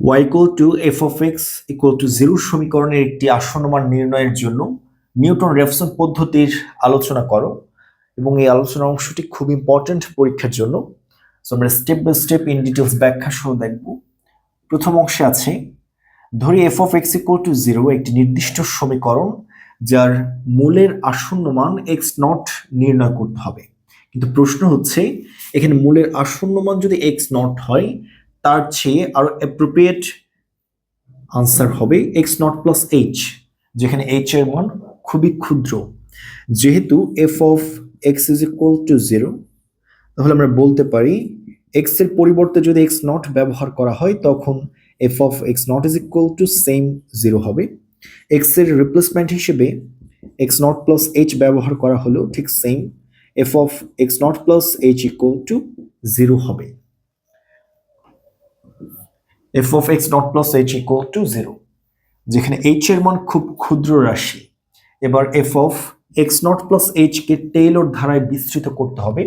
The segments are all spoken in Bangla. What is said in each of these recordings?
equal to f of x equal to zero সমীকরণের একটি আসন্ন মান নির্ণয়ের জন্য নিউটন রেফসন পদ্ধতির আলোচনা করো এবং এই আলোচনার অংশটি খুব ইম্পর্ট্যান্ট পরীক্ষার জন্য। সো আমরা step by step in details ব্যাখ্যা সহ দেখব। প্রথম অংশে আছে, ধরি f of x equal to zero একটি নির্দিষ্ট সমীকরণ যার মূলের আসন্ন মান এক্স নট নির্ণয় করতে হবে। কিন্তু প্রশ্ন হচ্ছে, এখানে মূলের আসন্ন মান যদি এক্স নট হয় তার চেয়ে আরও অ্যাপ্রোপ্রিয়েট আনসার হবে এক্স নট প্লাস এইচ যেখানে এইচ এর মান খুবই ক্ষুদ্র। যেহেতু f of x is equal to zero তাহলে আমরা বলতে পারি এক্সের পরিবর্তে যদি এক্স নট ব্যবহার করা হয়, তখন f of x naught is equal to same zero হবে। এক্সের রিপ্লেসমেন্ট হিসেবে এক্স নট প্লাস এইচ ব্যবহার করা হলেও ঠিক same f of x naught plus h equal to zero হবে। F of x naught plus h equal to zero যেখানে এইচ এর মান খুব ক্ষুদ্র রাশি। এবার f of x naught plus h K Taylor ধারায় বিস্তৃত করতে হবে।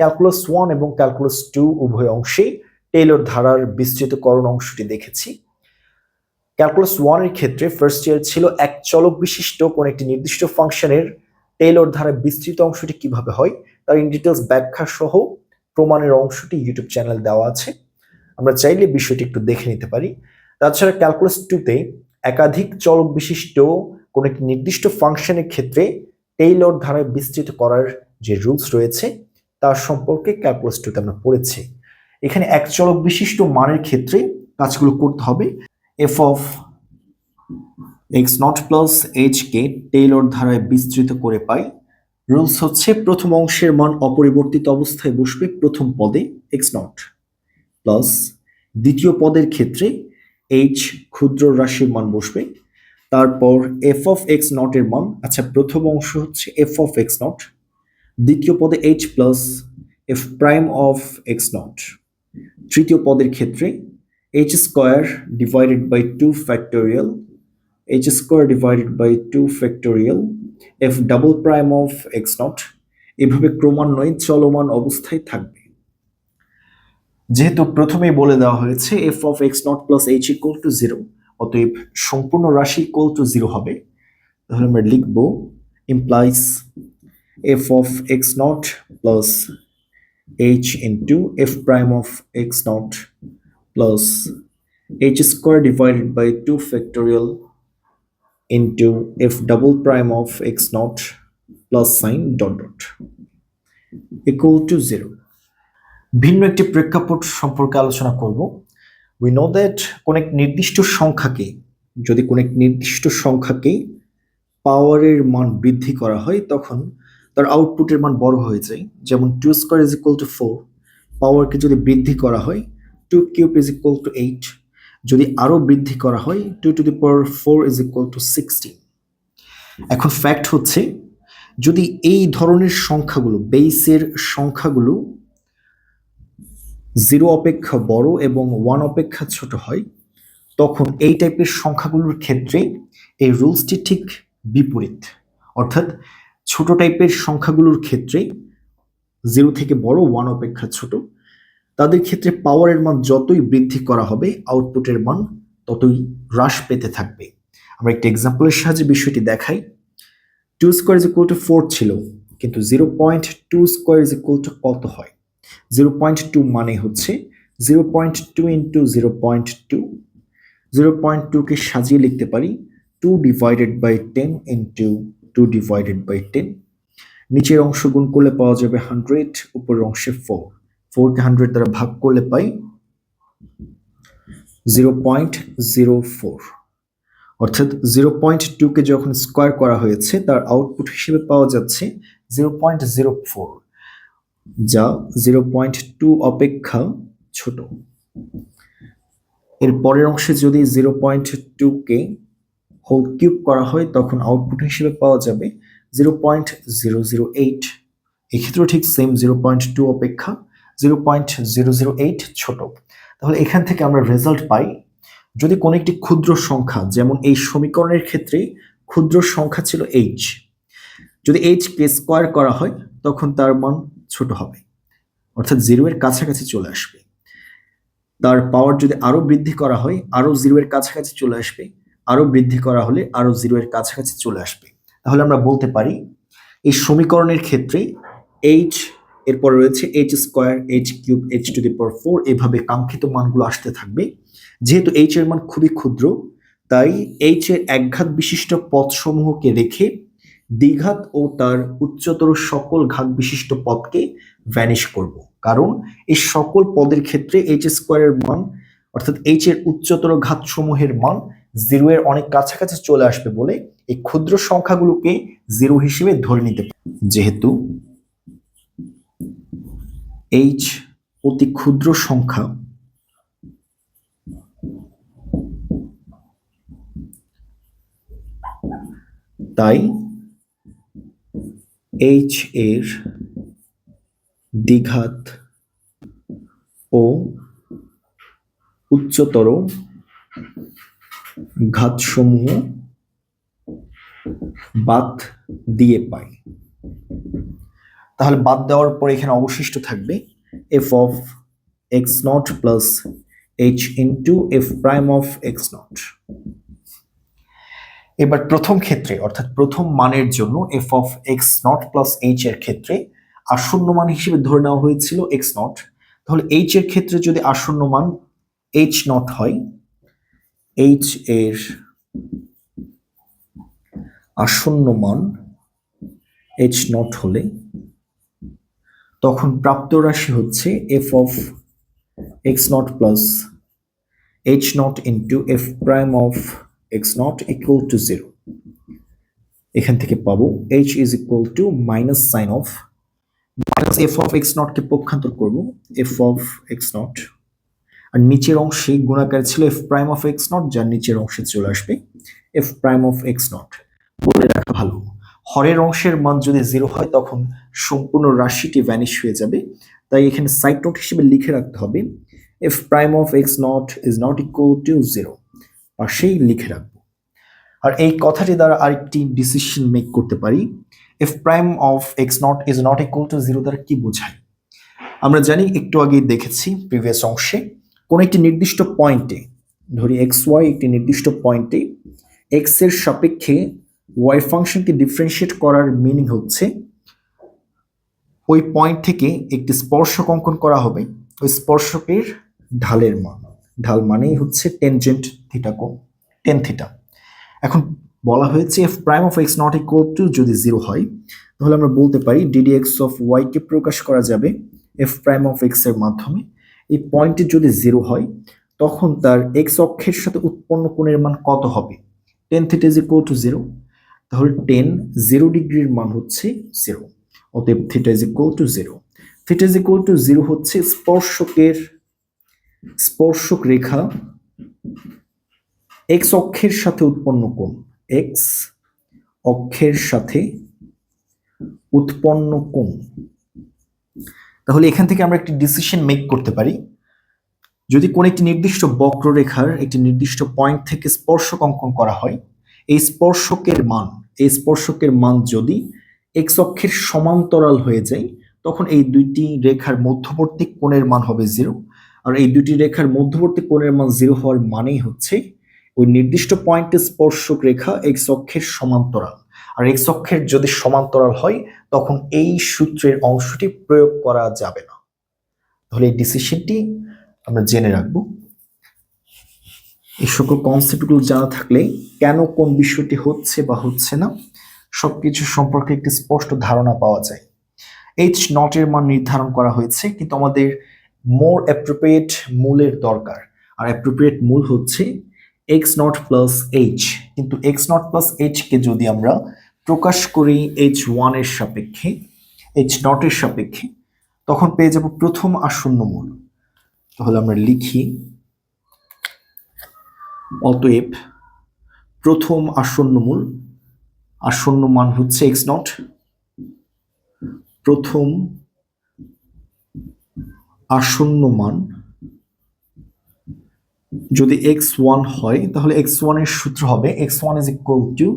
ক্যালকুলাস ওয়ান এবং ক্যালকুলাস টু উভয় অংশেই টেইলর ধারার বিস্তৃতকরণ অংশটি দেখেছি। ক্যালকুলাস ওয়ানের ক্ষেত্রে ফার্স্ট ইয়ার ছিল এক চলক বিশিষ্ট কোন একটি নির্দিষ্ট ফাংশনের টেইলর ধারায় বিস্তৃত অংশটি কীভাবে হয়, তার ইন ডিটেলস ব্যাখ্যা সহ প্রমাণের অংশটি ইউটিউব চ্যানেল দেওয়া আছে। আমরা চাইলে বিষয়টি একটু দেখে নিতে পারি। তাছাড়া ক্যালকুলাস টুতে একাধিক চলক বিশিষ্ট কোনো একটি নির্দিষ্ট ফাংশনের ক্ষেত্রে টেইলর ধারায় বিস্তৃত করার যে রুলস রয়েছে তার সম্পর্কে ক্যালকুলাস টুতে আমরা পড়েছি। এখানে এক চলক বিশিষ্ট মানের ক্ষেত্রে কাজগুলো করতে হবে। F of x naught plus h K Taylor ধারায় বিস্তৃত করে পাই। রুলস হচ্ছে প্রথম অংশের মান অপরিবর্তিত অবস্থায় বসবে প্রথম পদে এক্স নট প্লাস দ্বিতীয় পদের ক্ষেত্রে এইচ ক্ষুদ্র রাশির মান বসবে। তারপর এফ অফ এক্স নটের মান আচ্ছা প্রথম অংশ হচ্ছে এফ অফ এক্স নট দ্বিতীয় পদে h plus f prime of x naught তৃতীয় পদের ক্ষেত্রে h square divided by two factorial h square divided by two factorial f double prime of x naught এভাবে ক্রমান্বয়ে চলমান অবস্থায় থাকবে। যেহেতু প্রথমেই বলে দেওয়া হয়েছে f of x naught plus h equal to zero অতএব সম্পূর্ণ রাশি ইকুয়াল টু জিরো হবে। তাহলে আমরা লিখব implies f of x naught plus h into f prime of x naught plus h square divided by two factorial into f double prime of x naught plus sign dot dot equal to zero ভিন্ন একটি প্রেক্ষাপট সম্পর্কে আলোচনা করব। উই নো দ্যাট কোন এক নির্দিষ্ট সংখ্যাকে, যদি কোন এক নির্দিষ্ট সংখ্যাকে পাওয়ারের মান বৃদ্ধি করা হয়, তখন তার আউটপুটের মান বড় হয়ে যায়। যেমন two square is equal to four পাওয়ারকে যদি বৃদ্ধি করা হয় two cube is equal to eight যদি আরও বৃদ্ধি করা হয় two to the power four is equal to sixteen এখন ফ্যাক্ট হচ্ছে, যদি এই ধরনের সংখ্যাগুলো বেইসের সংখ্যাগুলো জিরো অপেক্ষা বড় এবং ওয়ান অপেক্ষা ছোট হয়, তখন এই টাইপের সংখ্যাগুলোর ক্ষেত্রে এই রুলসটি ঠিক বিপরীত। অর্থাৎ ছোট টাইপের সংখ্যাগুলোর ক্ষেত্রে জিরো থেকে বড়, ওয়ান অপেক্ষা ছোট, তাদের ক্ষেত্রে পাওয়ারের মান যতই বৃদ্ধি করা হবে, আউটপুটের মান ততই হ্রাস পেতে থাকবে। আমরা একটা এক্সাম্পলের সাহায্যে বিষয়টি দেখাই। Two square is equal to four ছিল, কিন্তু zero point two square is equal to কত হয়? জিরো পয়েন্ট টু মানে হচ্ছে zero point two into zero point two. Zero point টুকে সাজিয়ে লিখতে পারি two divided by ten into two divided by ten. নিচের অংশ গুণ করলে পাওয়া যাবে হান্ড্রেড, উপরের অংশে ফোর। ফোরকে হান্ড্রেড দ্বারা ভাগ করলে পাই জিরো পয়েন্ট জিরো ফোর। অর্থাৎ জিরো পয়েন্ট টুকে যখন স্কোয়ার করা হয়েছে, তার আউটপুট হিসেবে পাওয়া যাচ্ছে জিরো পয়েন্ট জিরো ফোর। যা জিরো পয়েন্ট টু অপেক্ষা ছোট। এর পরের অংশে যদি জিরো পয়েন্ট টুকে হোল কিউব করা হয়, তখন আউটপুট হিসেবে পাওয়া যাবে zero point zero zero eight. এক্ষেত্রেও ঠিক সেম জিরো পয়েন্ট টু অপেক্ষা, zero point zero zero eight ছোট। তাহলে এখান থেকে আমরা রেজাল্ট পাই। যদি কোনো একটি ক্ষুদ্র সংখ্যা, যেমন এই সমীকরণের ক্ষেত্রে ক্ষুদ্র সংখ্যা ছিল এইচ, যদি এইচ কে স্কোয়ার করা হয়, তখন তার মান ছোট হবে। অর্থাৎ জিরো এর কাছাকাছি চলে আসবে। তার পাওয়ার যদি আরও বৃদ্ধি করা হয়, আরও জিরো এর কাছাকাছি চলে আসবে। আরও বৃদ্ধি করা হলে আরও জিরো এর কাছাকাছি চলে আসবে। তাহলে আমরা বলতে পারি, এই সমীকরণের ক্ষেত্রে এইচ এরপর রয়েছে h square h cube h to the power four এভাবে কাঙ্ক্ষিত মানগুলো আসতে থাকবে। যেহেতু এইচ এর মান খুবই ক্ষুদ্র, তাই এইচ এর একঘাত বিশিষ্ট পদসমূহকে রেখে দ্বিঘাত ও তার উচ্চতর সকল ঘাত বিশিষ্ট পদকে ভ্যানিশ করব। কারণ এই সকল পদের ক্ষেত্রে এইচ স্কোয়ারের মান, অর্থাৎ এইচ এর উচ্চতর ঘাত সমূহের মান জিরো এর অনেক কাছাকাছি চলে আসবে বলে এই ক্ষুদ্র সংখ্যাগুলোকে জিরো হিসেবে ধরে নিতে যেহেতু এইচ অতি ক্ষুদ্র সংখ্যা, তাই এইচ এর দ্বিঘাত ও উচ্চতর ঘাতসমূহ বাদ দিয়ে পাই। তাহলে বাদ দেওয়ার পর এখানে অবশিষ্ট থাকবে f of x naught plus h into f prime of x naught এবার প্রথম ক্ষেত্রে, অর্থাৎ প্রথম মানের জন্য f of x naught plus h এর ক্ষেত্রে আসন্ন মান হিসেবে ধরে নেওয়া হয়েছিল এক্স নট তাহলে এইচ এর ক্ষেত্রে যদি আসন্ন মান এইচ নট হয় এইচ এর আসন্ন মান এইচ নট হলে তখন প্রাপ্ত রাশি হচ্ছে f of x naught plus h naught into f prime of x naught equal to zero এখান থেকে পাবো h is equal to minus sign of minus f of x নটকে পক্ষান্তর করব এফ অফ এক্স নট আর নিচের অংশে গুণাকার ছিল f prime of x naught যার নিচের অংশে চলে আসবে f prime of x naught বলে রাখা ভালো। হরের অংশের মান যদি জিরো হয়, তখন সম্পূর্ণ রাশিটি ভ্যানিশ হয়ে যাবে। তাই এখানে সাইড নোট হিসেবে লিখে রাখতে হবে f prime of x naught is not equal to zero পাশেই লিখে রাখব। আর এই কথাটি দ্বারা আরেকটি ডিসিশন মেক করতে পারি। F prime of x naught is not equal to zero দ্বারা কি বোঝায়? আমরা জানি একটু আগেই দেখেছি প্রিভিয়াস অংশে, কোন একটি নির্দিষ্ট পয়েন্টে ধরি এক্স ওয়াই একটি নির্দিষ্ট পয়েন্টে এক্সের সাপেক্ষে ওয়াই ফাংশনকে ডিফারেন্সিয়েট করার মিনিং হচ্ছে, ওই পয়েন্ট থেকে একটি স্পর্শক অঙ্কন করা হবে, ওই স্পর্শকের ঢালের মান। ঢাল মানেই হচ্ছে টেনজেন্ট থিটা কোণ টেন থিটা এখন বলা হয়েছে f prime of x naught equal to যদি জিরো হয়, তাহলে আমরা বলতে পারি ডিডি এক্স অফ ওয়াইকে প্রকাশ করা যাবে এফ প্রাইম অফ এক্সের মাধ্যমে। এই পয়েন্টে যদি জিরো হয়, তখন তার এক্স অক্ষের সাথে উৎপন্ন কোণের মান কত হবে? Tan theta is equal to zero তাহলে টেন জিরো ডিগ্রির মান হচ্ছে জিরো অতএব theta is equal to zero theta is equal to zero হচ্ছে স্পর্শকের স্পর্শক রেখা এক্স অক্ষের সাথে উৎপন্ন কোণ এক্স অক্ষের সাথে উৎপন্ন কোণ। তাহলে এখান থেকে আমরা একটি ডিসিশন মেক করতে পারি। যদি কোন একটি নির্দিষ্ট বক্ররেখার একটি নির্দিষ্ট পয়েন্ট থেকে স্পর্শক অঙ্কন করা হয়, এই স্পর্শকের মান, এই স্পর্শকের মান যদি এক্স অক্ষের সমান্তরাল হয়ে যায়, তখন এই দুইটি রেখার মধ্যবর্তী কোণের মান হবে জিরো আর এই দুটি রেখার মধ্যবর্তী কোণের মান জিরো হওয়ার মানেই হচ্ছে ওই নির্দিষ্ট পয়েন্টে স্পর্শক রেখা এক্স অক্ষের সমান্তরাল। আর এক্স অক্ষের যদি সমান্তরাল হয়, তখন এই সূত্রের অংশটি প্রয়োগ করা যাবে না। তাহলে এই ডিসিশনটি আমরা জেনে রাখব। এই সকল কনসেপ্টগুলো জানা থাকলে কেন কোন বিষয়টি হচ্ছে বা হচ্ছে না, সবকিছু সম্পর্কে একটি স্পষ্ট ধারণা পাওয়া যায়। এইচ নটের মান নির্ধারণ করা হয়েছে, কিন্তু আমাদের মোর অ্যাপ্রোপ্রিয়েট মূলের দরকার। আর অ্যাপ্রোপ্রিয়েট মূল হচ্ছে এক্স নট প্লাস এইচ কিন্তু এক্স নট প্লাস এইচকে যদি আমরা প্রকাশ করি এইচ ওয়ানের সাপেক্ষে এইচ নটের সাপেক্ষে, তখন পেয়ে যাব প্রথম আসন্ন মূল। তাহলে আমরা লিখি অতএব প্রথম আসন্ন মূল, আসন্ন মান হচ্ছে এক্স নট প্রথম আসন্ন মান যদি এক্স ওয়ান হয়, তাহলে এক্স ওয়ানের সূত্র হবে x one is equal to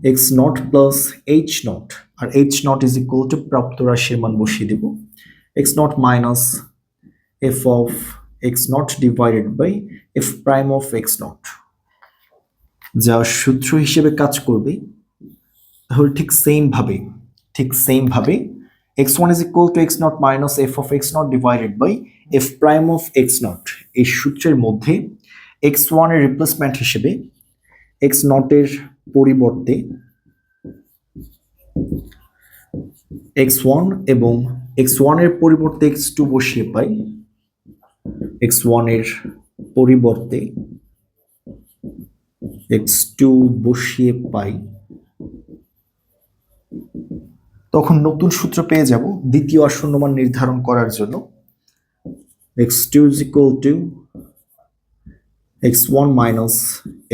x naught plus h naught. R h naught is equal to প্রাপ্ত রাশির মান বসিয়ে দেব। X naught minus f of x naught divided by f prime of x naught. যা সূত্র হিসেবে কাজ করবে, তাহলে ঠিক সেমভাবে ঠিক সেমভাবে x1 is equal to x naught minus f of x naught divided by f prime of x naught এই সূত্রের মধ্যে x1 এর রিপ্লেসমেন্ট হিসেবে x naught এর পরিবর্তে x1 এবং x1 এর পরিবর্তে x2 বসিয়ে পাই x1 এর পরিবর্তে x2 বসিয়ে পাই তখন নতুন সূত্র পেয়ে যাব দ্বিতীয় আসন্ন মান নির্ধারণ করার জন্য। X two is equal to x one minus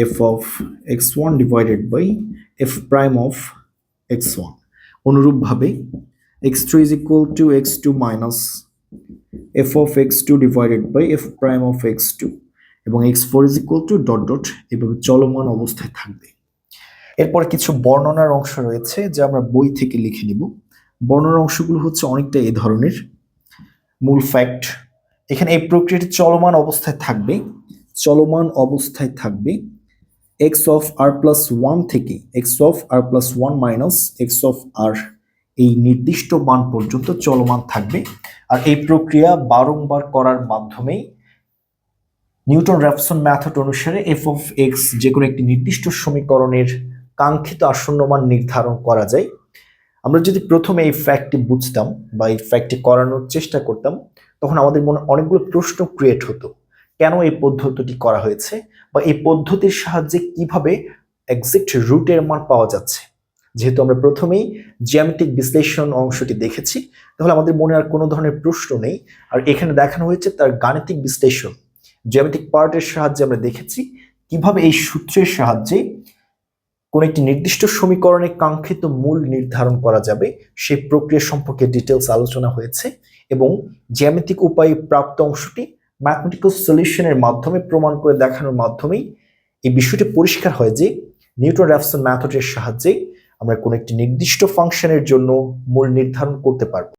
f of x one divided by f prime of x one অনুরূপভাবে x three is equal to x two minus f of x two divided by f prime of x two এবং x four is equal to dot dot এভাবে চলমান অবস্থায় থাকবে। এরপর কিছু বর্ণনার অংশ রয়েছে যা আমরা বই থেকে লিখে নিব। বর্ণনার অংশগুলো হচ্ছে অনেকটা এই ধরনের। মূল ফ্যাক্ট এখানে এই প্রক্রিয়াটি চলমান অবস্থায় থাকবে। চলমান অবস্থায় থাকবে x of r plus one থেকে x of r plus one minus x of r এই নির্দিষ্ট মান পর্যন্ত চলমান থাকবে। আর এই প্রক্রিয়া বারংবার করার মাধ্যমেই নিউটন র্যাপসন ম্যাথড অনুসারে এফ অফ এক্স যে কোনো একটি নির্দিষ্ট সমীকরণের কাঙ্ক্ষিত আসন্ন মান নির্ধারণ করা যায়। আমরা যদি প্রথমে এই ফ্যাক্টটি বুঝতাম বা এই ফ্যাক্টটি করানোর চেষ্টা করতাম, তখন আমাদের মনে অনেকগুলো প্রশ্ন ক্রিয়েট হতো। কেন এই পদ্ধতিটি করা হয়েছে বা এই পদ্ধতির সাহায্যে কীভাবে এক্সাক্ট রুটের মান পাওয়া যাচ্ছে? যেহেতু আমরা প্রথমেই জ্যামিতিক বিশ্লেষণ অংশটি দেখেছি, তাহলে আমাদের মনে আর কোনো ধরনের প্রশ্ন নেই। আর এখানে দেখানো হয়েছে তার গাণিতিক বিশ্লেষণ। জ্যামিতিক পার্টের সাহায্যে আমরা দেখেছি কীভাবে এই সূত্রের সাহায্যে কোন একটি নির্দিষ্ট সমীকরণে কাঙ্ক্ষিত মূল নির্ধারণ করা যাবে সেই প্রক্রিয়া সম্পর্কে ডিটেলস আলোচনা হয়েছে এবং জ্যামিতিক উপায়ে প্রাপ্ত অংশটি ম্যাথমেটিক্যাল সলিউশনের মাধ্যমে প্রমাণ করে দেখানোর মাধ্যমেই এই বিষয়টি পরিষ্কার হয় যে নিউটন র্যাপসন ম্যাথডের সাহায্যে আমরা কোনো একটি নির্দিষ্ট ফাংশনের জন্য মূল নির্ধারণ করতে পারব।